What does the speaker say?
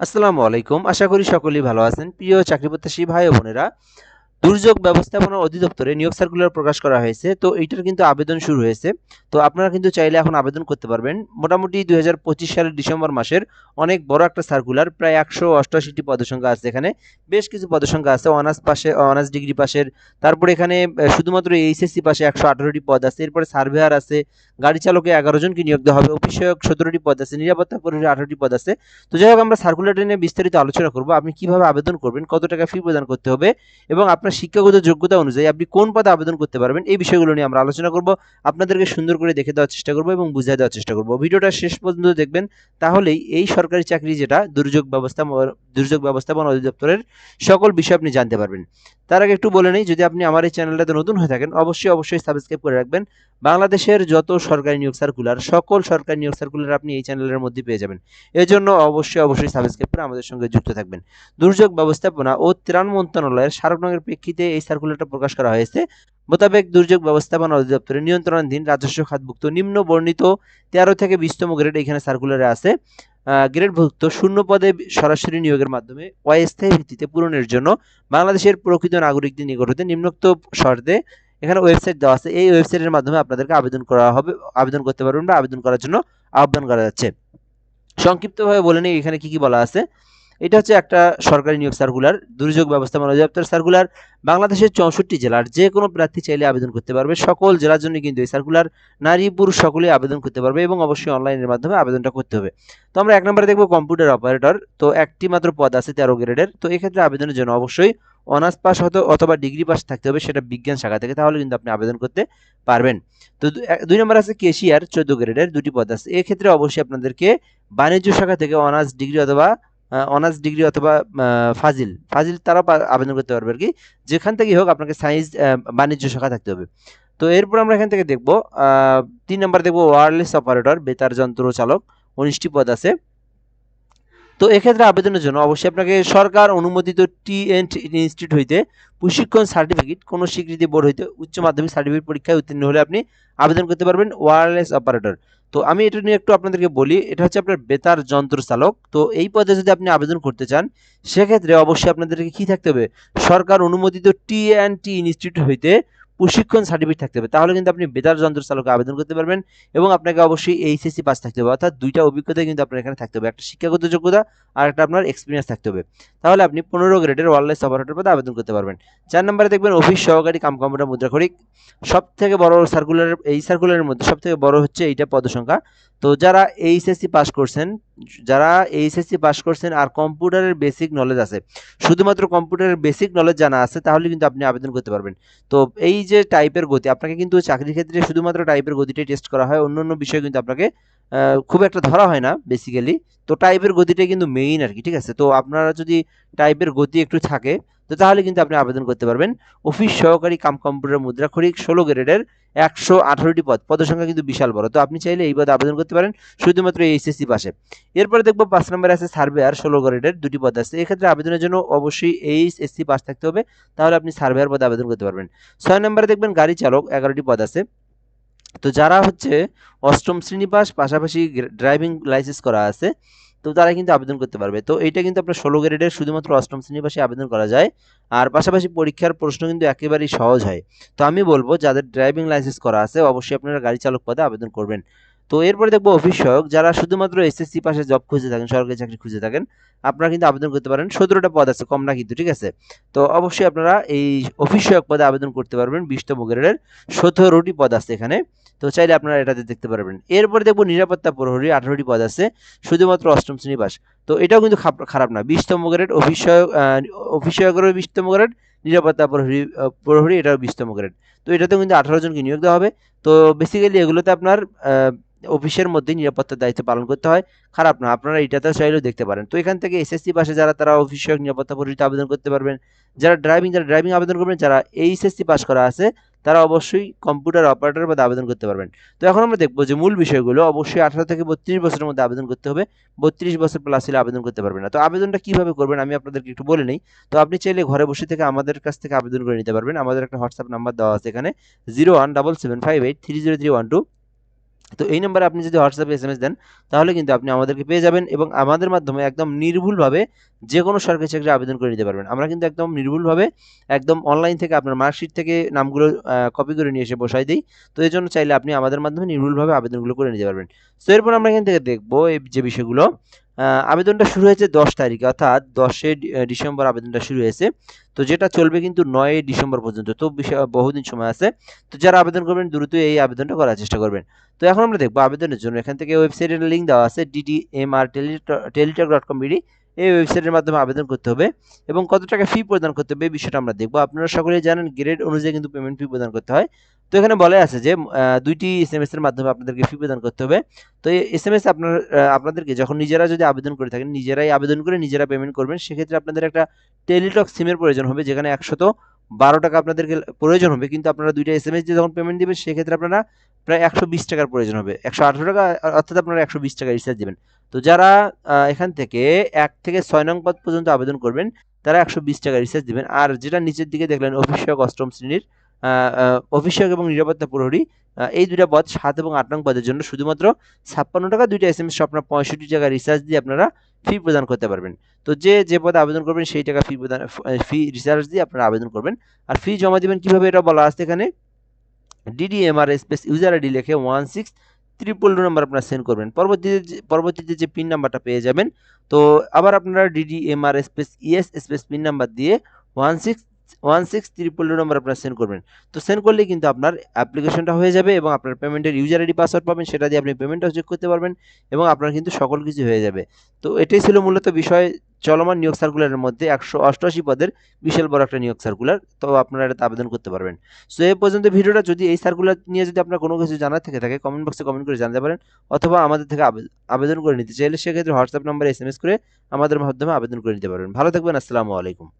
আসসালামু আলাইকুম। আশা করি সকলেই ভালো আছেন। প্রিয় চাকরি প্রত্যাশী ভাই বোনেরা দুর্যোগ ব্যবস্থাপনা অধিদপ্তরে নিয়োগ সার্কুলার প্রকাশ করা হয়েছে। তো এইটার কিন্তু আবেদন শুরু হয়েছে। তো আপনারা কিন্তু চাইলে এখন আবেদন করতে পারবেন। মোটামুটি দুই হাজার পঁচিশ সালের ডিসেম্বর মাসের অনেক বড় একটা সার্কুলার প্রায় একশো অষ্টআশিটি পদসংখ্যা আছে এখানে। বেশ কিছু পদসংখ্যা আছে অনার্স পাশে অনার্স ডিগ্রি পাশের। তারপরে এখানে শুধুমাত্র এইচএসসি পাশে একশো আঠারোটি পদ আছে। এরপরে সার্ভেয়ার আছে। গাড়ি চালকে এগারো জনকে নিয়োগ দেওয়া হবে। অফিসয়ক সতেরোটি পদ আছে। নিরাপত্তা পরিবারে আঠারোটি পদ আছে। তো যাই হোক, আমরা সার্কুলারটা নিয়ে বিস্তারিত আলোচনা করব। আপনি কীভাবে আবেদন করবেন, কত টাকা ফি প্রদান করতে হবে এবং আপনার শিক্ষাগত যোগ্যতা অনুযায়ী আপনি কোন পদে আবেদন করতে পারবেন, এই বিষয়গুলো নিয়ে আমরা আলোচনা করব। আপনাদেরকে সুন্দর করে দেখে দেওয়ার চেষ্টা করব এবং বুঝিয়ে দেওয়ার চেষ্টা করব। ভিডিওটা শেষ পর্যন্ত দেখবেন, তাহলেই এই সরকারি চাকরি যেটা, দুর্যোগ ব্যবস্থা দুর্যোগ ব্যবস্থাপনা অধিদপ্তরের সকল বিষয় আপনি জানতে পারবেন। তার আগে একটু বলে নেই, যদি আপনি আমার এই চ্যানেলটাতে নতুন হয়ে থাকেন, অবশ্যই অবশ্যই সাবস্ক্রাইব করে রাখবেন। বাংলাদেশের যত সরকারি নিয়োগ সার্কুলার সকল সরকারি নিয়োগ সার্কুলার আপনি এই চ্যানেলের মধ্যে পেয়ে যাবেন। এর জন্য অবশ্যই অবশ্যই সাবস্ক্রাইব করে আমাদের সঙ্গে যুক্ত থাকবেন। দুর্যোগ ব্যবস্থাপনা ও ত্রাণ মন্ত্রণালয়ের স্মারকনগের প্রেক্ষিতে এই সার্কুলারটা প্রকাশ করা হয়েছে। মোতাবেক দুর্যোগ ব্যবস্থাপনা অধিদপ্তরের নিয়ন্ত্রণাধীন রাজস্ব খাতভুক্ত নিম্ন বর্ণিত তেরো থেকে বিশতম গ্রেড এখানে সার্কুলারে আছে। গ্রেডভুক্ত শূন্য পদে সরাসরি নিয়োগের মাধ্যমে অস্থায়ী ভিত্তিতে পূরণের জন্য বাংলাদেশের প্রকৃত নাগরিকদের নিকট হতে নিম্নোক্ত শর্তে এখানে ওয়েবসাইট দেওয়া আছে। এই ওয়েবসাইটের মাধ্যমে আপনাদেরকে আবেদন করা হবে, আবেদন করতে পারবেন বা আবেদন করার জন্য আহ্বান করা যাচ্ছে। সংক্ষিপ্তভাবে বলে নিই, এখানে কি কি বলা আছে? এটা হচ্ছে একটা সরকারি নিয়োগ সার্কুলার দুর্যোগ ব্যবস্থাপনা অধিদপ্তর সার্কুলার বাংলাদেশের চৌষট্টি জেলার যে কোনো প্রার্থী চাইলে আবেদন করতে পারবে। সকল জেলার জন্য কিন্তু এই সার্কুলার নারী, পুরুষ সকলেই আবেদন করতে পারবে এবং অবশ্যই অনলাইনের মাধ্যমে আবেদনটা করতে হবে। তো আমরা এক নম্বরে দেখব কম্পিউটার অপারেটর তো একটি মাত্র পদ আছে তেরো গ্রেডের, তো এক্ষেত্রে আবেদনের জন্য অবশ্যই অনার্স পাস হতো, অথবা ডিগ্রি পাস থাকতে হবে সেটা বিজ্ঞান শাখা থেকে, তাহলে কিন্তু আপনি আবেদন করতে পারবেন। তো দুই নম্বর আছে কেশিয়ার চোদ্দ গ্রেডের, দুটি পদ আছে। এক্ষেত্রে অবশ্যই আপনাদেরকে বাণিজ্য শাখা থেকে অনার্স ডিগ্রি অথবা অনার্স ডিগ্রি অথবা ফাজিল। ফাজিল তারাও আবেদন করতে পারবে আর কি। যেখান থেকে হোক আপনাকে সায়েন্স বাণিজ্য শাখা থাকতে হবে। তো এরপর আমরা এখান থেকে দেখব তিন নম্বর দেখব ওয়ারলেস অপারেটর বেতার যন্ত্র চালক, উনিশটি পদ আছে। তো এক্ষেত্রে আবেদনের জন্য অবশ্যই আপনাকে সরকার অনুমোদিত টি এন্ড ইনস্টিটিউট হইতে প্রশিক্ষণ সার্টিফিকেট কোনো স্বীকৃতি বোর্ড হইতে উচ্চ মাধ্যমিক সার্টিফিকেট পরীক্ষায় উত্তীর্ণ হলে আপনি আবেদন করতে পারবেন ওয়ারলেস অপারেটর তো আমি এটা নিয়ে একটু আপনাদেরকে বলি, এটা হচ্ছে আপনার বেতার যন্ত্র চালক তো এই পদে যদি আপনি আবেদন করতে চান, সেক্ষেত্রে অবশ্যই আপনাদেরকে কি থাকতে হবে? সরকার অনুমোদিত টি অ্যান্ড টি ইনস্টিটিউট হইতে প্রশিক্ষণ সার্টিফিকেট থাকতে হবে। তাহলে কিন্তু আপনি বেতার যন্ত্র চালকে আবেদন করতে পারবেন এবং আপনাকে অবশ্যই এইচএসসি পাস থাকতে হবে। অর্থাৎ দুইটা অভিজ্ঞতা কিন্তু আপনার এখানে থাকতে হবে। একটা শিক্ষাগত যোগ্যতা আর একটা আপনার এক্সপিরিয়েন্স থাকতে হবে। তাহলে আপনি পনেরো গ্রেডের ওয়ারলেস অপারেটর পদে আবেদন করতে পারবেন। চার নম্বরে দেখবেন অফিস সহকারী কাম কম্পিউটার মুদ্রাক্ষরিক সব থেকে বড় সার্কুলার এই সার্কুলারের মধ্যে সব থেকে বড় হচ্ছে এইটা পদসংখ্যা। তো যারা এইচএসসি পাস করছেন যারা এইচএসসি পাস করছেন আর কম্পিউটারের বেসিক নলেজ আছে, শুধুমাত্র কম্পিউটারের বেসিক নলেজ জানা আছে, তাহলে কিন্তু আপনি আবেদন করতে পারবেন। তো এই যে টাইপের গতি, আপনাকে কিন্তু চাকরির ক্ষেত্রে শুধুমাত্র টাইপের গতিটাই টেস্ট করা হয় অন্য অন্য বিষয় কিন্তু আপনাকে খুব একটা ধরা হয় না বেসিক্যালি তো টাইপের গতিটাই কিন্তু মেইন আর কি, ঠিক আছে? তো আপনারা যদি টাইপের গতি একটু থাকে তো তাহলে কিন্তু আপনি আবেদন করতে পারবেন। অফিস সহকারী কাম কম্পিউটার মুদ্রাক্ষরিক ষোলো গ্রেডের একশো আঠারোটি পদ। পদের সংখ্যা কিন্তু বিশাল বড়। তো আপনি চাইলে এই পদে আবেদন করতে পারেন। শুধুমাত্র এইচএসসি পাশে। এরপরে দেখব পাঁচ নম্বরে আছে সার্ভেয়ার ষোলো গ্রেডের দুটি পদ আছে। এক্ষেত্রে আবেদনের জন্য অবশ্যই এইচএসসি পাস থাকতে হবে। তাহলে আপনি সার্ভেয়ার পদে আবেদন করতে পারবেন। ছয় নম্বরে দেখবেন গাড়ি চালক এগারোটি পদ আছে। তো যারা হচ্ছে অষ্টম শ্রেণি পাস পাশাপাশি ড্রাইভিং লাইসেন্স করা আছে তো তারা কিন্তু আবেদন করতে পারবে। তো এটা কিন্তু আপনার ষোলো গ্রেডের শুধুমাত্র অষ্টম শ্রেণির পাশে আবেদন করা যায়। আর পাশাপাশি পরীক্ষার প্রশ্ন কিন্তু একেবারেই সহজ হয়। তো আমি বলব, যাদের ড্রাইভিং লাইসেন্স করা আছে, অবশ্যই আপনারা গাড়ি চালক পদে আবেদন করবেন। তো এরপরে দেখব অফিস সহায়ক যারা শুধুমাত্র এসএসসি পাশে জব খুঁজে থাকেন, সরকারি চাকরি খুঁজে থাকেন, আপনারা কিন্তু আবেদন করতে পারেন। সতেরোটা পদ আছে, কম না কিন্তু, ঠিক আছে? তো অবশ্যই আপনারা এই অফিস পদে আবেদন করতে পারবেন, বিশতম গ্রেডের সতেরোটি পদ আছে এখানে। তো চাইলে আপনারা এটাতে দেখতে পারবেন। এরপরে দেখব নিরাপত্তা প্রহরী আঠারোটি পদ আছে, শুধুমাত্র অষ্টম শ্রেণি পাস তো এটাও কিন্তু খারাপ না। বিশতম গ্রেড অফিস সহায়ক অফিস সহায়কেরও বিশতম গ্রেড, নিরাপত্তা প্রহরী প্রহরী এটাও বিশতম গ্রেড। তো এটাতেও কিন্তু আঠারো জনকে নিয়োগ দেওয়া হবে। তো বেসিক্যালি এগুলোতে আপনার অফিসের মধ্যে নিরাপত্তার দায়িত্ব পালন করতে হয়। খারাপ না, আপনারা এটাতেও চাইলেও দেখতে পারেন। তো এখান থেকে এসএসসি পাশে যারা, তারা অফিস সহায়ক নিরাপত্তা প্রহরীতে আবেদন করতে পারবেন। যারা ড্রাইভিং যারা ড্রাইভিং আবেদন করবেন, যারা এইচএসসি পাস করা আছে, তারা অবশ্যই কম্পিউটার অপারেটর পদে আবেদন করতে পারবেন। তো এখন আমরা দেখব যে মূল বিষয়গুলো, অবশ্যই আঠারো থেকে বত্রিশ বছরের মধ্যে আবেদন করতে হবে। বত্রিশ বছর প্লাস হলে আবেদন করতে পারবেন না। তো আবেদনটা কীভাবে করবেন, আমি আপনাদেরকে একটু বলে নিই। তো আপনি চাইলে ঘরে বসে থেকে আমাদের কাছ থেকে আবেদন করে নিতে পারবেন। আমাদের একটা হোয়াটসঅ্যাপ নাম্বার দেওয়া আছে এখানে zero one double seven five eight three zero three one two তো এই নম্বরে আপনি যদি হোয়াটসঅ্যাপে এস এম এস দেন, তাহলে কিন্তু আপনি আমাদেরকে পেয়ে যাবেন এবং আমাদের মাধ্যমে একদম নির্ভুলভাবে যে কোনো সরকারি চাকরি আবেদন করে নিতে পারবেন। আমরা কিন্তু একদম নির্ভুলভাবে একদম অনলাইন থেকে আপনার মার্কশিট থেকে নামগুলো কপি করে নিয়ে এসে বসাই দিই। তো এই জন্য চাইলে আপনি আমাদের মাধ্যমে নির্ভুলভাবে আবেদনগুলো করে নিতে পারবেন। তো এরপর আমরা এখান থেকে দেখব এই যে বিষয়গুলো। আবেদনটা শুরু হয়েছে দশ তারিখে, অর্থাৎ দশে ডিসেম্বর আবেদনটা শুরু হয়েছে। তো যেটা চলবে কিন্তু নয় ডিসেম্বর পর্যন্ত, তো বহুদিন সময় আছে। তো যারা আবেদন করবেন, দ্রুত এই আবেদনটা করার চেষ্টা করবেন। তো এখন আমরা দেখব আবেদনের জন্য। এখান থেকে ওয়েবসাইটের লিঙ্ক দেওয়া আছে DDMR Teletalk dot com BD. এই ওয়েবসাইটের মাধ্যমে আবেদন করতে হবে এবং কত টাকা ফি প্রদান করতে হবে এই বিষয়টা আমরা দেখব। আপনারা সকলেই জানেন গ্রেড অনুযায়ী কিন্তু পেমেন্ট ফি প্রদান করতে হয়। তো এখানে বলে আছে যে দুইটি এস এম এস এর মাধ্যমে আপনাদেরকে ফি প্রদান করতে হবে। তো এই এস এম এস আপনার আপনাদেরকে যখন নিজেরা যদি আবেদন করে থাকেন, নিজেরাই আবেদন করে নিজেরা পেমেন্ট করবেন, সেক্ষেত্রে আপনাদের একটা টেলিটক সিমের প্রয়োজন হবে, যেখানে একশত বারো টাকা আপনাদেরকে প্রয়োজন হবে। কিন্তু আপনারা দুইটা এস এম এস দিয়ে যখন পেমেন্ট দিবেন, সেক্ষেত্রে আপনারা প্রায় একশো বিশ টাকার প্রয়োজন হবে। একশো আঠারো টাকা, অর্থাৎ আপনারা একশো বিশ টাকা রিচার্জ দেবেন। তো যারা এখান থেকে এক থেকে ছয় নং পদ পর্যন্ত আবেদন করবেন, তারা একশো বিশ টাকা রিচার্জ দেবেন। আর যেটা নিচের দিকে দেখলেন অফিসিয়ক অষ্টম শ্রেণির অফিসিয়ক এবং নিরাপত্তা প্রহরী এই দুটা পদ সাত এবং আট নং পদের জন্য শুধুমাত্র ছাপ্পান্ন টাকা, দুইটা এস এম এস আপনার পঁয়ষট্টি টাকা রিচার্জ দিয়ে আপনারা ফি প্রদান করতে পারবেন। তো যে যে পদে আবেদন করবেন, সেই টাকা ফি প্রদান ফি রিচার্জ দিয়ে আপনারা আবেদন করবেন। আর ফি জমা দিবেন কীভাবে এটা বলা আছে এখানে? DD DDMR space user ID লিখে one six triple two number আপনারা সেন্ড করবেন। পরবর্তীতে পরবর্তীতে যে পিন নাম্বারটা পেয়ে যাবেন। তো আবার আপনারা DD DDMR space ES space PIN number দিয়ে one six one six triple two number আপনারা সেন্ড করবেন। তো সেন্ড করলে কিন্তু আপনার অ্যাপ্লিকেশনটা হয়ে যাবে এবং আপনার পেমেন্টের ইউজার আইডি পাসওয়ার্ড পাবেন, সেটা দিয়ে আপনি পেমেন্টটাও চেক করতে পারবেন এবং আপনার কিন্তু সকল কিছু হয়ে যাবে। তো এটাই ছিল মূলত বিষয় চলমান নিয়োগ সার্কুলারের মধ্যে একশো অষ্টআশি পদের বিশাল বড় একটা নিয়োগ সার্কুলার তো আপনারা এটাতে আবেদন করতে পারবেন। সো এই পর্যন্ত ভিডিওটা যদি এই সার্কুলার নিয়ে যদি আপনার কোনো কিছু জানার থেকে থাকে কমেন্ট বক্সে কমেন্ট করে জানতে পারেন, অথবা আমাদের থেকে আবে- আবেদন করে নিতে চাইলে সেক্ষেত্রে হোয়াটসঅ্যাপ নাম্বারে এস করে আমাদের মাধ্যমে আবেদন করে নিতে পারবেন। ভালো থাকবেন, আসসালামু আলাইকুম।